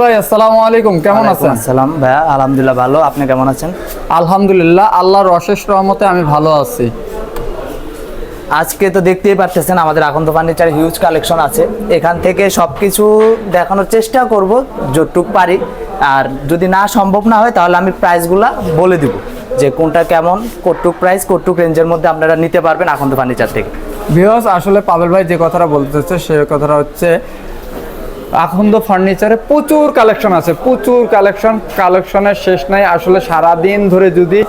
ভাই আসসালামু আলাইকুম। কেমন আছেন? সালাম আলহামদুলিল্লাহ ভালো। আপনি কেমন আছেন? আলহামদুলিল্লাহ আল্লাহর অশেষ রহমতে আমি ভালো আছি। আজকে তো দেখতেই পারতেছেন আমাদের তো ফার্নিচার হিউজ কালেকশন আছে। এখান থেকে সব কিছু দেখানোর চেষ্টা করব যতটুক পারি। আর যদি না সম্ভব না হয় তাহলে আমি প্রাইসগুলা বলে দিব। যে কোনটা কেমন কটুক প্রাইস কটুক রেঞ্জের মধ্যে আপনারা নিতে পারবেন তো ফার্নিচার থেকে। ভিউয়ার্স আসলে পাবেল ভাই যে কথাটা বলতেছে সে কথাটা হচ্ছে আখন্দ ফার্নিচারে প্রচুর কালেকশন আছে, প্রচুর কালেকশন কালেকশনের শেষ নাই। আসলে সারা দিন ধরে যদি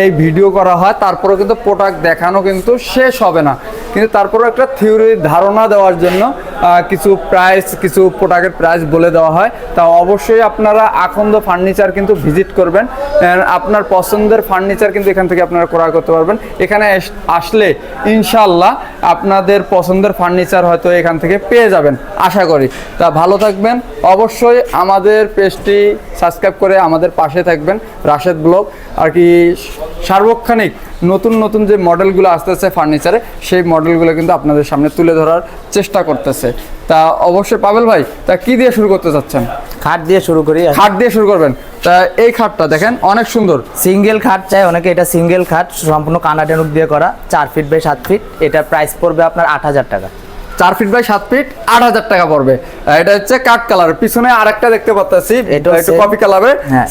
এই ভিডিও করা হয় তারপরে কিন্তু প্রোডাক্ট দেখানো কিন্তু শেষ হবে না। কিন্তু তারপরে একটা থিওরি ধারণা দেওয়ার জন্য কিছু প্রাইস কিছু প্রোডাক্টের প্রাইস বলে দেওয়া হয়। তা অবশ্যই আপনারা আখন্দ ফার্নিচার কিন্তু ভিজিট করবেন। আপনার পছন্দের ফার্নিচার কিন্তু এখান থেকে আপনারা ক্রয় করতে পারবেন। এখানে আসলে ইনশাল্লাহ আপনাদের পছন্দের ফার্নিচার হয়তো এখান থেকে পেয়ে যাবেন, আশা করি। তা ভালো থাকবেন। অবশ্যই আমাদের পেজটি সাবস্ক্রাইব করে আমাদের পাশে থাকবেন, রাশেদ ব্লগ। আর কি সার্বক্ষণিক নতুন নতুন যে মডেলগুলো আসতেছে ফার্নিচারে সেই মডেলগুলো কিন্তু আপনাদের সামনে তুলে ধরার চেষ্টা করতেছে। তা অবশ্যই পাবেল ভাই তা কি দিয়ে শুরু করতে চাচ্ছেন? খাট দিয়ে শুরু করি খাট দিয়ে শুরু করবেন। তা এই খাটটা দেখেন অনেক সুন্দর। সিঙ্গেল খাট চাই অনেকে এটা সিঙ্গেল খাট সম্পূর্ণ কানাডেনুক দিয়ে করা চার ফিট বাই সাত ফিট। এটার প্রাইস পড়বে আপনার আট হাজার টাকা। চার ফিট বাই সাত ফিট আট হাজার টাকা পড়বে। এটা হচ্ছে কাঠ কালার। পিছনে আরেকটা দেখতে পাচ্ছি এটাও একটু কপি কালারের হ্যাঁ।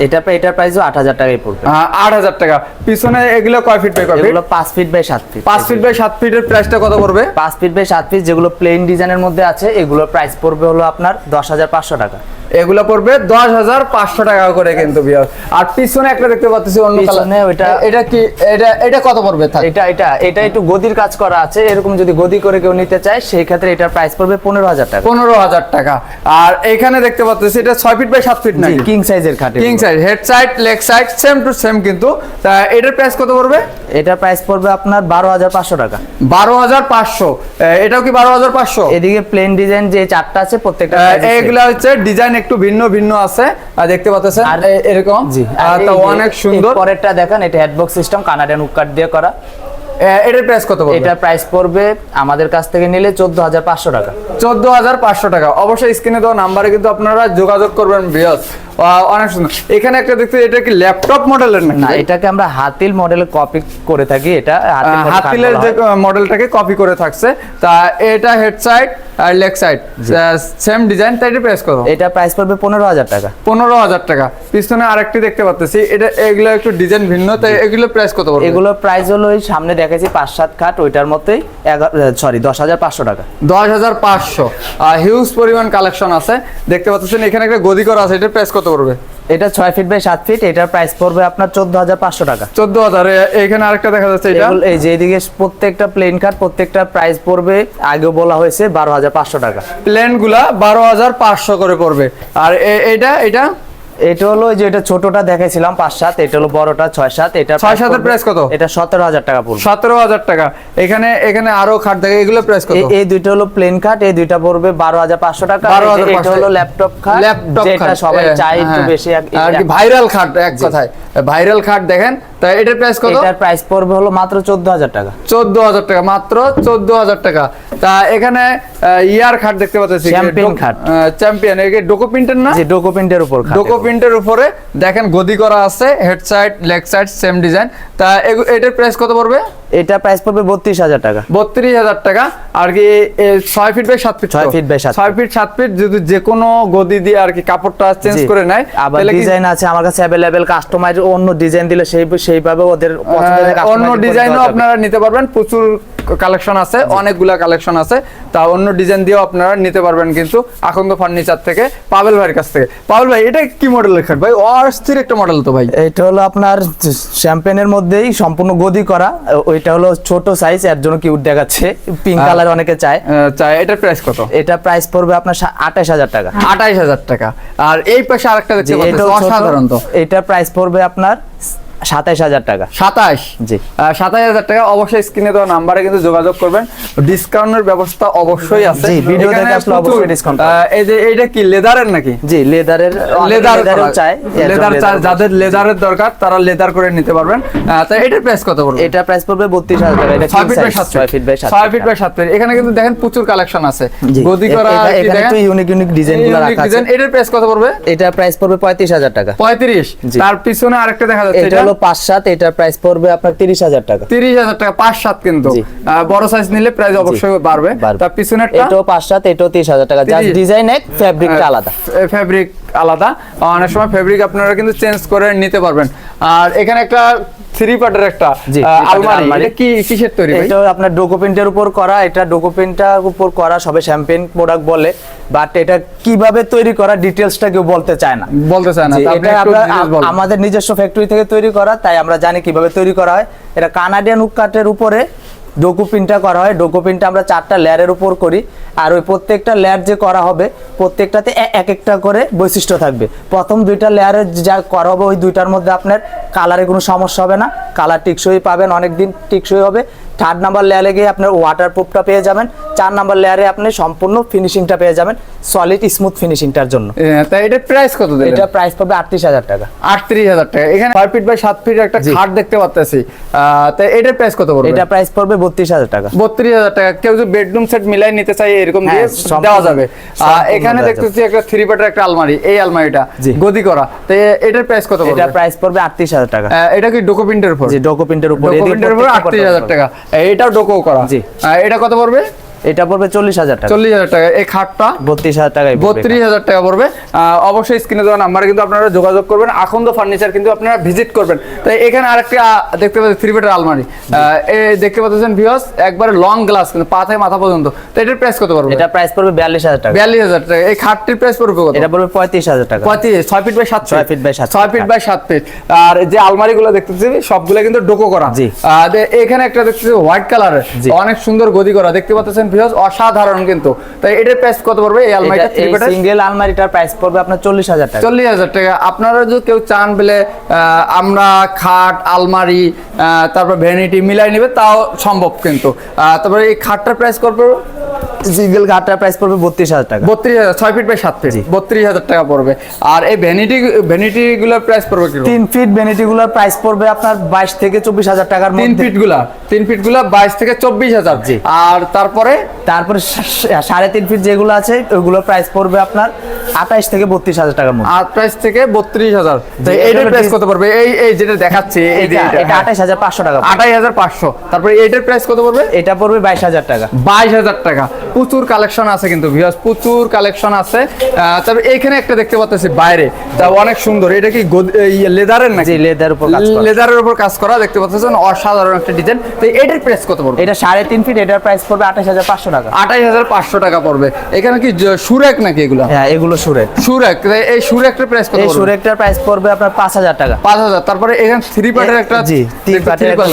এটা এটার প্রাইসও আট হাজার টাকাই পড়বে। আট হাজার টাকা। পিছনে এগুলো কয় ফিট বাই কয় ফিট এগুলো পাঁচ ফিট বাই সাত ফিট পাঁচ ফিট বাই সাত ফিটের প্রাইসটা কত পড়বে? পাঁচ ফিট বাই সাত ফিট যেগুলো প্লেন ডিজাইনের মধ্যে আছে এগুলোর প্রাইস পড়বে হলো আপনার দশ হাজার পাঁচশো টাকা। এগুলো পড়বে দশ হাজার পাঁচশো টাকা করে কিন্তু বিয়ার আর পিছনে একটা দেখতে পাচ্ছি অন্য পিছনে ওইটা- এটা কি এটা এটা কত পড়বে? এটা এটা এটা একটু গদির কাজ করা আছে। এরকম যদি গদি করে কেউ নিতে চায় সেই ক্ষেত্রে এটার প্রাইস পড়বে পনেরো হাজার টাকা। পনেরো হাজার টাকা। আর এখানে দেখতে পাচ্ছি এটা ছয় ফিট বাই সাত ফিট না কিং সাইজের খাট king side head side leg side same to same কিন্তু তা এটার প্রাইস কত পড়বে? এটার প্রাইস পড়বে আপনার বারো হাজার পাঁচশো টাকা। বারো হাজার পাঁচশো। এটাও কি বারো হাজার পাঁচশো? এদিকে প্লেন ডিজাইন যে চারটা আছে প্রত্যেকটা। এইগুলা হচ্ছে ডিজাইন একটু ভিন্ন ভিন্ন আছে। আর দেখতে পাচ্ছেন আর- এরকম। জি তো অনেক সুন্দর। পরেরটা দেখেন এটা হেডবক্স সিস্টেম কানাডিয়ান উকাট দিয়ে করা। এটার প্রাইস কত পড়বে? এটার প্রাইস পড়বে আমাদের কাছ থেকে নিলে চোদ্দ হাজার পাঁচশো টাকা। চোদ্দ হাজার পাঁচশো টাকা। অবশ্যই স্ক্রিনে দেওয়া নাম্বারে কিন্তু আপনারা যোগাযোগ করবেন বিয়স অনেক সুন্দর। এখানে একটা দেখতে এটা কি ল্যাপটপ মডেলের না এটাকে আমরা হাতিল মডেলে কপি করে থাকি এটা হাতিলের যে মডেলটাকে কপি করে থাকছে। তা এটা হেড সাইড আর লেগ সাইড সেম ডিজাইন তাই এটা প্রাইস কত? এটা প্রাইস পড়বে পনেরো হাজার টাকা। পনেরো হাজার টাকা। পিছনে আরেকটি দেখতে পাচ্ছি এটা এগুলো একটু ডিজাইন ভিন্ন তাই এগুলো প্রাইস কত পড়বে? এগুলোর প্রাইস হলো ওই সামনে দেখেছি পাঁচ সাত খাট ওইটার মতোই সরি দশ হাজার পাঁচশো টাকা। দশ হাজার পাঁচশো। হিউজ পরিমাণ কালেকশন আছে। দেখতে পাচ্ছেন এখানে একটা গদি করা আছে এটার প্রাইস কত পড়বে এটা ছয় ফিট বাই সাত ফিট এটার প্রাইস পড়বে আপনার চোদ্দ হাজার পাঁচশো টাকা। চোদ্দ হাজার এখানে আরেকটা দেখা যাচ্ছে এটা? এই যে এদিকে প্রত্যেকটা প্লেন কার প্রত্যেকটা প্রাইস পড়বে আগে বলা হয়েছে বারো হাজার পাঁচশো টাকা। প্লেনগুলা বারো হাজার পাঁচশো করে পড়বে। আর এটা এটা এটা হলো যে এটা ছোটটা দেখাইছিলাম পাঁচ সাত এটা হলো বড়টা ছয় সাত এটা ছয় সাতের প্রাইস কত? এটা সতেরো হাজার টাকা পড়বে। সতেরো হাজার টাকা। এখানে এখানে আরও খাট দেখে এগুলো প্রাইস কত? এই- দুইটা হলো প্লেন খাট এই দুইটা পড়বে বারো হাজার পাঁচশো টাকা এই যে 12,500 এটা হলো ল্যাপটপ খাট ল্যাপটপ যেটা সবাই চাই চায় একটু হ্যাঁ। বেশি আর ভাইরাল খাট এক কথায়। ভাইরাল খাট দেখেন তা এটার প্রাইস কত? এটার প্রাইস পড়বে হলো মাত্র চোদ্দ হাজার টাকা। চোদ্দ হাজার টাকা মাত্র চোদ্দ হাজার টাকা। তা এখানে ইয়ার খাট দেখতে পাচ্ছি। Champion খাট। চ্যাম্পিয়ন ডোকো প্রিন্টের না? যে ডোকো প্রিন্টের উপর খাট ডোকো প্রিন্টের উপরে। দেখেন গদি করা আছে head side leg side same design তা এটার প্রাইস কত পড়বে? এটা প্রাইস পড়বে বত্রিশ হাজার টাকা। বত্রিশ হাজার টাকা। আর কি এ, ছয় ফিট বাই সাত ফিট ছয় তো? feet by সাত ছয় ফিট সাত ফিট যদি যে কোনো গদি দিয়ে আর কি কাপড়টা চেঞ্জ করে নেয় আবার ডিজাইন আছে আমার কাছে অ্যাভেলেবেল কাস্টমাইজ অন্য ডিজাইন দিলে সেই সেইভাবে ওদের অন্য ডিজাইনও আপনারা নিতে পারবেন। প্রচুর কালেকশন আছে অনেকগুলা কালেকশন আছে। তা অন্য ডিজাইন দিয়েও আপনারা নিতে পারবেন কিন্তু আখন্দ ফার্নিচার থেকে পাবেল ভাইয়ের কাছ থেকে। পাবেল ভাই এটা কি মডেল খাট ভাই অস্থির একটা মডেল তো ভাই। এটা হলো আপনার শ্যাম্পেনের মধ্যেই সম্পূর্ণ গদি করা। ওইটা হলো ছোট সাইজ এর জন্য কিউট দেখাচ্ছে। পিঙ্ক। কালার অনেকে চায়। চাই এটার প্রাইস কত? এটা প্রাইস পড়বে আপনার আঠাশ হাজার টাকা। আঠাইশ হাজার টাকা। আর এই পাশে আরেকটা এটাও ছোট, অসাধারণ তো। এটা প্রাইস পড়বে আপনার সাতাইশ হাজার টাকা। সাতাশ জি। সাতাশ হাজার টাকা অবশ্যই স্ক্রিনে দেওয়া নাম্বারে কিন্তু যোগাযোগ করবেন। ডিসকাউন্টের ব্যবস্থা অবশ্যই আছে। ভিডিও দেখে আসলে অবশ্যই। আহ, এই যে এইটা কি লেদারের নাকি? জি লেদারের লেদার চাই লেদার চাই যাদের লেদারের দরকার তারা লেদার করে নিতে পারবেন। তাই এটার প্রাইস কত পড়বে? এটা প্রাইস পড়বে বত্রিশ হাজার টাকা এটা ছয় ফিট বাই সাত ছয় ফিট বাই সাত ছয় ফিট বাই সাত ফিট। এখানে কিন্তু দেখেন প্রচুর কালেকশন আছে। গদি করা এখানে? একটু ইউনিক ইউনিক ডিজাইনগুলো রাখা আছে। এটার প্রাইস কত পড়বে? এটা প্রাইস পড়বে পঁয়ত্রিশ হাজার টাকা। পঁয়ত্রিশ। তার পিছনে আরেকটা দেখা যাচ্ছে এটা হলো পাঁচ সাত এটার প্রাইস পড়বে আপনার তিরিশ হাজার টাকা। তিরিশ হাজার টাকা পাঁচ সাত কিন্তু। বড় সাইজ নিলে প্রাইস অবশ্যই বাড়বে। তার পিছনে এটাও পাঁচ সাত এটাও তিরিশ হাজার টাকা। জাস্ট ডিজাইন এক ফ্যাব্রিকটা আলাদা। ফেব্রিক আলাদা। অনেক সময় ফেব্রিক আপনারা কিন্তু চেঞ্জ করে নিতে পারবেন। আর এখানে একটা থ্রি পার্টের একটা আলমারি। এটা কি কিসের তৈরি এটা আপনার উপর করা এটা উপর করা সবে শ্যাম্পেন প্রোডাক্ট বলে। বাট এটা কীভাবে তৈরি করা ডিটেলসটা কেউ বলতে চায় না। বলতে চায় না। এটা আমরা আমাদের নিজস্ব ফ্যাক্টরি থেকে তৈরি করা তাই আমরা জানি কীভাবে তৈরি করা হয়। এটা কানাডিয়ান উক কাঠের উপরে ডোকু প্রিন্টটা করা হয়। ডোকু প্রিন্টটা আমরা চারটা লেয়ারের উপর করি। আর ওই প্রত্যেকটা লেয়ার যে করা হবে, প্রত্যেকটাতে এক একটা করে বৈশিষ্ট্য থাকবে। প্রথম দুইটা লেয়ারে যা করা হবে, ওই দুইটার মধ্যে আপনার কালারে কোনো সমস্যা হবে না। কালার টিকসই পাবেন অনেক দিন টিকসই হবে। থার্ড নাম্বার লেয়ারে গিয়ে আপনার ওয়াটার প্রুফটা পেয়ে যাবেন। চার নাম্বার লেয়ারে আপনি সম্পূর্ণ ফিনিশিংটা পেয়ে যাবেন সলিড স্মুথ ফিনিশিংটার জন্য। তাই এটার প্রাইস কত দিলেন? এটা প্রাইস পাবে আটত্রিশ হাজার টাকা। আটত্রিশ হাজার টাকা। এখানে ছয় ফিট বাই সাত ফিট একটা খাট দেখতে পাচ্ছি তাই এটার প্রাইস কত পড়বে? এটা প্রাইস পড়বে বত্রিশ হাজার টাকা। বত্রিশ হাজার টাকা। কেউ যদি বেডরুম সেট মিলাই নিতে চাই এরকম দিয়ে হ্যাঁ, দেওয়া যাবে। এখানে দেখতেছি একটা থ্রি পার্টের একটা আলমারি। এই আলমারিটা গদি করা। তো এ- এটার প্রাইস কত এটা প্রাইস পড়বে আটত্রিশ হাজার টাকা। এটা কি ডোকো প্রিন্টের উপর? যে ডোকো প্রিন্টের উপর। ডকুমেন্টের উপর আটত্রিশ হাজার পড়বে। টাকা। এটাও ডোকো করা জি। এটা কত পড়বে এটা পড়বে চল্লিশ হাজার টাকা। চল্লিশ হাজার টাকা। এই খাটটা বত্রিশ হাজার টাকা বত্রিশ হাজার টাকা পড়বে। অবশ্যই স্ক্রিনে দেওয়া নাম্বারে কিন্তু আপনারা যোগাযোগ করবেন। আখন্দ ফার্নিচার কিন্তু আপনারা ভিজিট করবেন। তাই এখানে আরেকটা দেখতে পাচ্ছেন থ্রি বেটার আলমারি। এই দেখতে পাচ্ছেন ভিউস একবারে লং গ্লাস কিন্তু পা থেকে মাথা পর্যন্ত। তো এটার প্রাইস কত পড়বে? এটা প্রাইস পড়বে বিয়াল্লিশ হাজার টাকা। বিয়াল্লিশ হাজার টাকা। এই খাটটির প্রাইস পড়বে কত? এটা পড়বে পঁয়ত্রিশ হাজার টাকা। পঁয়ত্রিশ ছয় ফিট বাই সাত ছয় ফিট বাই সাত ছয় ফিট বাই সাত ফিট আর যে আলমারি গুলো দেখতেছি সবগুলো কিন্তু ডোকো করা। জি। এখানে একটা দেখতেছি হোয়াইট কালারের জি। অনেক সুন্দর গদি করা। দেখতে পাচ্ছেন ভিউস অসাধারণ কিন্তু। তাই এটার প্রাইস কত পড়বে? এই আলমারিটা থ্রি বেটার সিঙ্গেল আলমারিটার প্রাইস পড়বে আপনার চল্লিশ হাজার টাকা। চল্লিশ হাজার টাকা। আপনারা যদি কেউ চান বলে আহ, আমরা খাট আলমারি তারপর ভ্যানিটি মিলাই নেবে তাও সম্ভব কিন্তু। তারপরে এই খাটটার প্রাইস কত পড়বে? সিঙ্গেল কাঠটার প্রাইস পড়বে বত্রিশ হাজার টাকা। বত্রিশ হাজার ছয় ফিট বাই সাত ফিট বত্রিশ হাজার টাকা পড়বে। আর এই ভ্যানিটি ভ্যানিটি গুলোর প্রাইস পড়বে কি তিন ফিট ভ্যানিটি গুলোর প্রাইস পড়বে আপনার বাইশ থেকে চব্বিশ হাজার টাকার তিন ফিটগুলা তিন ফিটগুলা বাইশ থেকে চব্বিশ হাজার। জি। আর তারপরে? তারপরে সাড়ে তিন ফিট যেগুলো আছে ওইগুলোর প্রাইস পড়বে আপনার আঠাইশ থেকে বত্রিশ হাজার টাকার মধ্যে। প্রাইস থেকে বত্রিশ হাজার। এইটার প্রাইস কত পড়বে? এই এই যেটা দেখাচ্ছে এটা। আঠাইশ হাজার পাঁচশো টাকা। আঠাশ হাজার পাঁচশো। তারপরে এইটার প্রাইস কত পড়বে? এটা পড়বে বাইশ হাজার টাকা। বাইশ হাজার টাকা। প্রচুর কালেকশন আছে কিন্তু ভিউয়ার্স প্রচুর কালেকশন আছে। তবে এইখানে একটা দেখতে পাচ্ছি বাইরে। তা অনেক সুন্দর। এটা কি লেদারের নাকি? leather উপর কাজ করা। লেদারের উপর কাজ করা দেখতে পাচ্ছেন অসাধারণ একটা ডিজাইন তো এটার প্রাইস কত পড়বে? এটা সাড়ে তিন ফিট এটার প্রাইস পড়বে আঠাশ হাজার পাঁচশো টাকা। আঠাশ হাজার পাঁচশো টাকা পড়বে। এখানে কি সুরেক নাকি এগুলো? হ্যাঁ এগুলো সুরের সুরেক। এই সুরেকটার প্রাইস কত এই সুরেকটার প্রাইস পড়বে আপনার পাঁচ হাজার টাকা। পাঁচ হাজার। তারপরে এখানে থ্রি পার্টের একটা জি।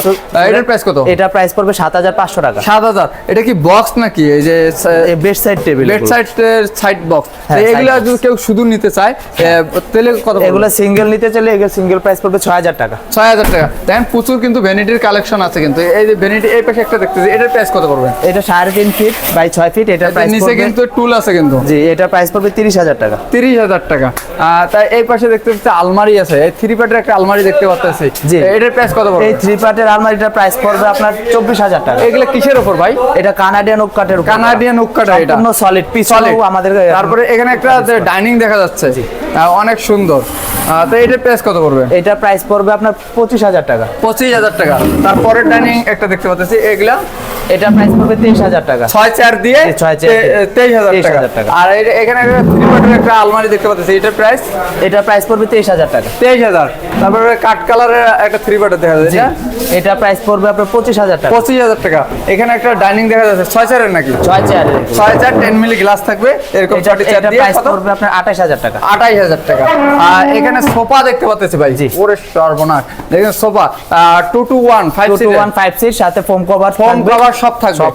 সু- আহ, এটার প্রাইস কত? এটা প্রাইস পড়বে সাত হাজার পাঁচশো টাকা। সাত হাজার। এটা কি বক্স নাকি? এই যে bed side table left side side box এগুলো যদি কেউ শুধু নিতে চায় তাহলে কত? এগুলো সিঙ্গেল নিতে চাইলে এগুলো সিঙ্গেল প্রাইস পড়বে ছয় হাজার টাকা। ছয় হাজার টাকা। দেখেন প্রচুর কিন্তু ভ্যানিটির কালেকশন আছে কিন্তু। এই যে ভ্যানিটি এই পাশে একটা দেখতেছি এটার প্রাইস কত পড়বে? এটা সাড়ে তিন ফিট বাই ছয় ফিট এটার প্রাইস নিচে কিন্তু টুল আছে কিন্তু। জি এটার প্রাইস পড়বে তিরিশ হাজার টাকা। তিরিশ হাজার টাকা। আহ, তাই এই পাশে দেখতে পাচ্ছি আলমারি আছে। এই থ্রি পার্টের একটা আলমারি দেখতে পাচ্ছি জি। এটার প্রাইস কত পড়বে? এই থ্রি পার্টের আলমারিটার প্রাইস পড়বে আপনার চব্বিশ হাজার টাকা। এগুলো কিসের উপর ভাই? এটা কানাডিয়ান ওক কাঠের কানাডিয়ান উক্কাটা এটা। সম্পূর্ণ সলিড পিছনেও Solid। আমাদের তারপরে এখানে একটা ডাইনিং দেখা যাচ্ছে। অনেক সুন্দর। তো এটার প্রাইস কত পড়বে? এটা প্রাইস পড়বে আপনার পঁচিশ হাজার টাকা। পঁচিশ হাজার টাকা। তারপরে ডাইনিং একটা দেখতে পাচ্ছি এগুলা? এটা প্রাইস পড়বে তেইশ হাজার টাকা। ছয় চার দিয়ে ছয় তেইশ হাজার 23,000 টাকা। আর এখানে একটা থ্রি পার্টের একটা আলমারি দেখতে পাচ্ছি এটার প্রাইস এটা প্রাইস পড়বে তেইশ হাজার টাকা। তেইশ হাজার। তারপরে কাঠ কালারের একটা থ্রি পার্টের দেখা যাচ্ছে এটা প্রাইস পড়বে আপনার পঁচিশ হাজার টাকা। পঁচিশ হাজার টাকা। এখানে একটা ডাইনিং দেখা যাচ্ছে ছয় চারের নাকি? ছয় চেয়ার ছয় চার টেন মিলি গ্লাস থাকবে এরকম ছয়টি চেয়ার দিয়ে প্রাইস পড়বে আপনার আঠাশ হাজার টাকা। আঠাইশ হাজার টাকা। আর এখানে সোফা দেখতে পাচ্ছি ভাই। জি। ওরে সর্বনাশ। দেখেন sofa. Two two one five two one five seat সাথে ফোম কভার ফোম কভার সব থাকবে।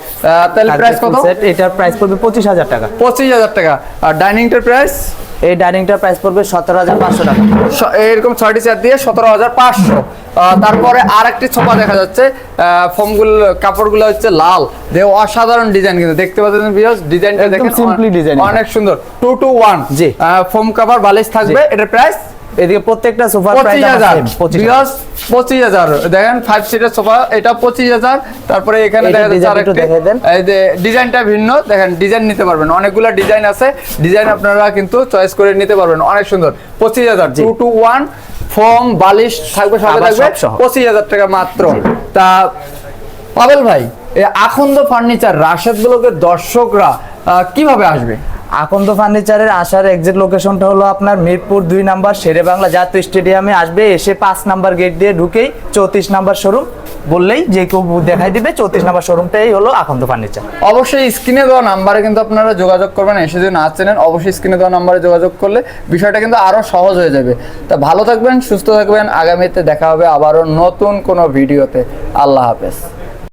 তাহলে প্রাইস কত? এটার প্রাইস পড়বে পঁচিশ হাজার টাকা। পঁচিশ হাজার টাকা। আর ডাইনিংটার প্রাইস এই ডাইনিংটার প্রাইস পড়বে সতেরো হাজার পাঁচশো টাকা। এরকম ছয়টি চেয়ার দিয়ে সতেরো হাজার পাঁচশো। তারপরে আর একটি ছোপা দেখা যাচ্ছে। ফোমগুলো কাপড়গুলো হচ্ছে লাল। দেহ অসাধারণ ডিজাইন কিন্তু। দেখতে পাচ্ছেন বিয়স ডিজাইনটা দেখেন সিম্পলি অনেক- অনেক সুন্দর। টু টু ওয়ান জি। ফোম কাপড় বালিশ থাকবে। এটার প্রাইস এদিকে প্রত্যেকটা সোফার পঁচিশ প্রাইস হাজার। পঁচিশ হাজার। দেখেন ফাইভ সিটের সোফা এটা পঁচিশ হাজার। তারপরে এখানে ডিজাইনটা ভিন্ন। দেখেন ডিজাইন নিতে পারবেন। অনেকগুলো ডিজাইন আছে। ডিজাইন আপনারা কিন্তু চয়েস করে নিতে পারবেন। অনেক সুন্দর। পঁচিশ হাজার। টু টু ওয়ান ফোম বালিশ থাকবে সাথে থাকবে। পঁচিশ হাজার টাকা মাত্র। তা পাবেল ভাই এই আখন্দ ফার্নিচার রাশেদ ব্লকের দর্শকরা কীভাবে আসবে? আকন্দ ফার্নিচারের আসার এক্সাক্ট লোকেশনটা হলো আপনার মিরপুর দুই নাম্বার শেরে বাংলা জাতীয় স্টেডিয়ামে। আসবে, এসে পাঁচ নাম্বার গেট দিয়ে ঢুকেই চৌত্রিশ নাম্বার শোরুম বললেই যে কেউ দেখাই দিবে, চৌত্রিশ নাম্বার শোরুমটাই হলো আকন্দ ফার্নিচার। অবশ্যই স্ক্রিনে দেওয়া নাম্বারে কিন্তু আপনারা যোগাযোগ করবেন, এসে যদি না চেনেন, অবশ্যই স্ক্রিনে দেওয়া নাম্বারে যোগাযোগ করলে বিষয়টা কিন্তু আরও সহজ হয়ে যাবে। তা ভালো থাকবেন, সুস্থ থাকবেন, আগামীতে দেখা হবে আবারও নতুন কোনো ভিডিওতে। আল্লাহ হাফেজ।